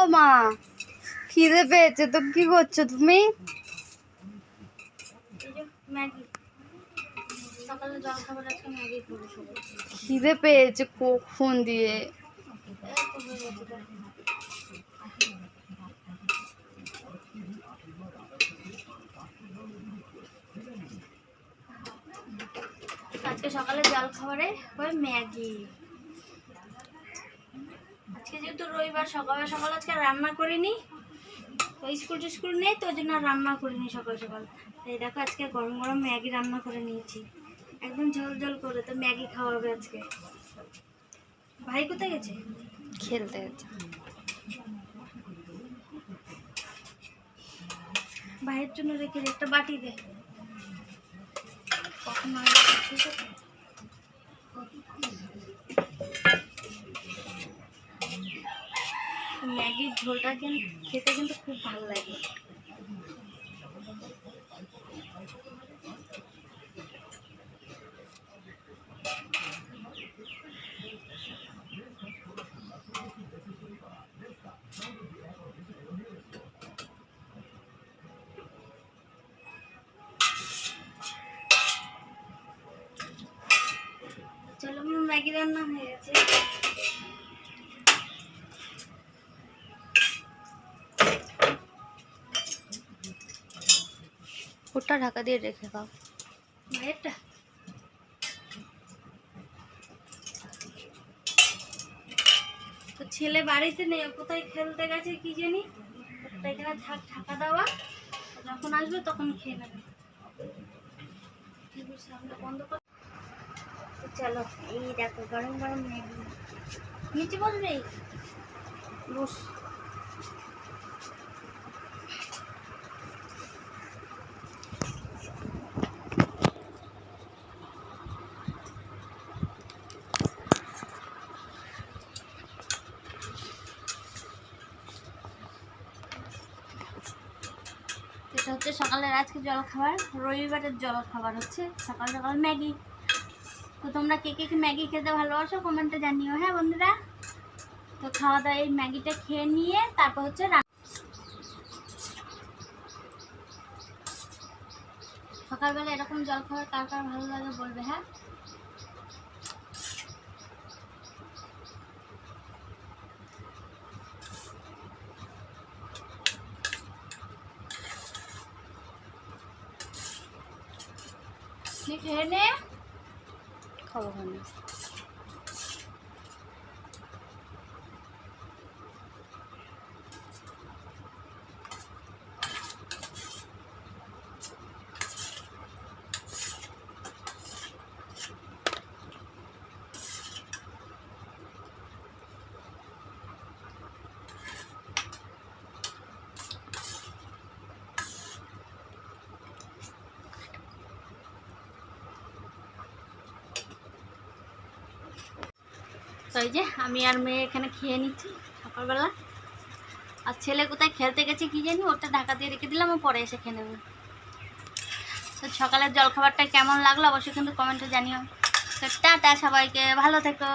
ও মা খিদে পেয়েছে তো কি করছ তুমি? খিদে পেয়েছে কখন দিয়ে। আজকে সকালে জল খাবারে হয় ম্যাগি। আজকে যেহেতু রবিবার সকালে সকাল আজকে রান্না করিনি। তো স্কুল টিস্কুল নেই তো ওই জন্য আর রান্না করিনি সকাল সকাল। এই দেখো আজকে গরম গরম ম্যাগি রান্না করে নিয়েছি। একদম ঝোল ঝোল করে তো ম্যাগি খাওয়াবে আজকে। ভাই কোথায় গেছে? খেলতে গেছে। ভাইয়ের জন্য রেখে দে, একটা বাটি দে। কখন ঠিক আছে ম্যাগির ঝোলটা কিন্তু খেতে কিন্তু খুব ভালো লাগে। চলো ম্যাগি রান্না হয়ে গেছে। ওটা ঢাকা দিয়ে রেখে দাও। তো ছেলে বাড়িতে নেই ও কোথায় খেলতে গেছে কি জানি? ওটা এখানে থাক ঢাকা দেওয়া। যখন আসবে তখন খেয়ে নেবে। সামনে বন্ধ কর। তো চলো এই দেখো গরম গরম ম্যাগি। নিচে বসবে? বস। এটা হচ্ছে সকালের আজকে জল খাবার রবিবারের জল খাবার হচ্ছে। সকাল সকাল ম্যাগি। তো তোমরা কে কে ম্যাগি খেতে ভালোবাসো কমেন্টে জানিও হ্যাঁ বন্ধুরা? তো খাওয়া দাওয়া, এই ম্যাগিটা খেয়ে নিয়ে তারপর হচ্ছে সকালবেলা এরকম জল খাবার কার কার ভালো লাগে বলবে হ্যাঁ? তুই খেয়ে নে। খাব তো এই যে আমি আর মেয়ে এখানে খেয়ে নিচ্ছি সকালবেলা। আর ছেলে কোথায় খেলতে গেছে কি জানি ওটা ঢাকা দিয়ে রেখে দিলাম, ও পরে এসে খেয়ে নেবে। তো সকালের জলখাবারটা কেমন লাগল অবশ্যই কিন্তু কমেন্টে জানিও। তো টাটা সবাইকে, ভালো থেকো।